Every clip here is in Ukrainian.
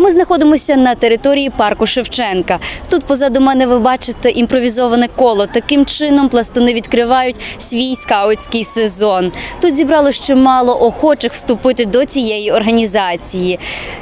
Ми знаходимося на території парку Шевченка. Тут позаду мене ви бачите імпровізоване коло. Таким чином пластуни відкривають свій скаутський сезон. Тут зібрало чимало охочих вступити до цієї організації.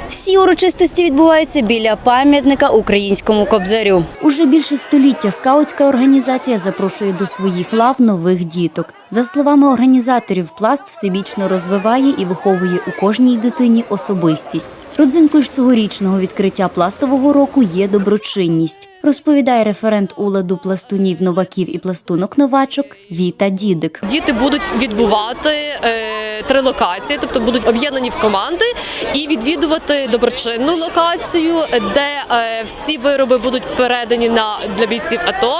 Всі урочистості відбуваються біля пам'ятника українському кобзарю. Уже більше століття скаутська організація запрошує до своїх лав нових діток. За словами організаторів, пласт всебічно розвиває і виховує у кожній дитині особистість. Родзинкою ж цьогорічного відкриття пластового року є доброчинність, розповідає референт уладу пластунів новаків і пластунок новачок Віта Дідик. Діти будуть відбувати е, три локації, тобто будуть об'єднані в команди і відвідувати доброчинну локацію, де е, всі вироби будуть передані на для бійців АТО.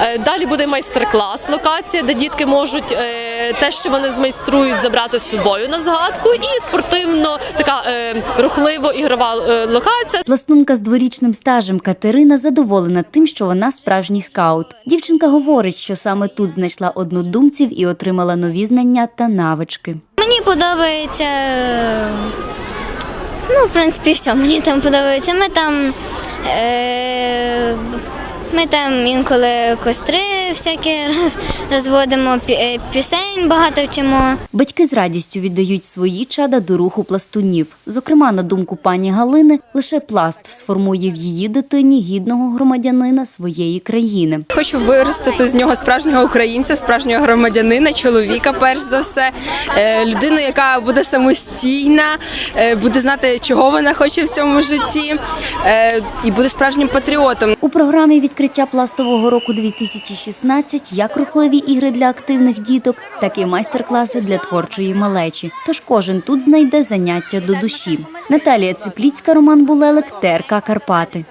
Е, далі буде майстер-клас локація, де дітки можуть е, те, що вони змайструють, забрати з собою на згадку, і спортивно така е, рухливо ігрова е, локація. Пластунка з дворічним стажем Катерина задоволена тим, що вона справжній скаут. Дівчинка говорить, що саме тут знайшла однодумців і отримала нові знання та навички. Мені подобається. е, Ну, в принципі, все мені там подобається. Ми там. Ми там інколи костри всякі розводимо, е, пісень багато вчимо. Батьки з радістю віддають свої чада до руху пластунів. Зокрема, на думку пані Галини, лише пласт сформує в її дитині гідного громадянина своєї країни. Хочу виростити з нього справжнього українця, справжнього громадянина, чоловіка, перш за все, Е, людину, яка буде самостійна, е, буде знати, чого вона хоче в цьому житті, і буде справжнім патріотом. У програмі відкриття пластового року 2016 як рухливі ігри для активних діток, так і майстер-класи для творчої малечі. Тож кожен тут знайде заняття до душі. Наталія Ципліцька, Роман Булелик, ТРК Карпати.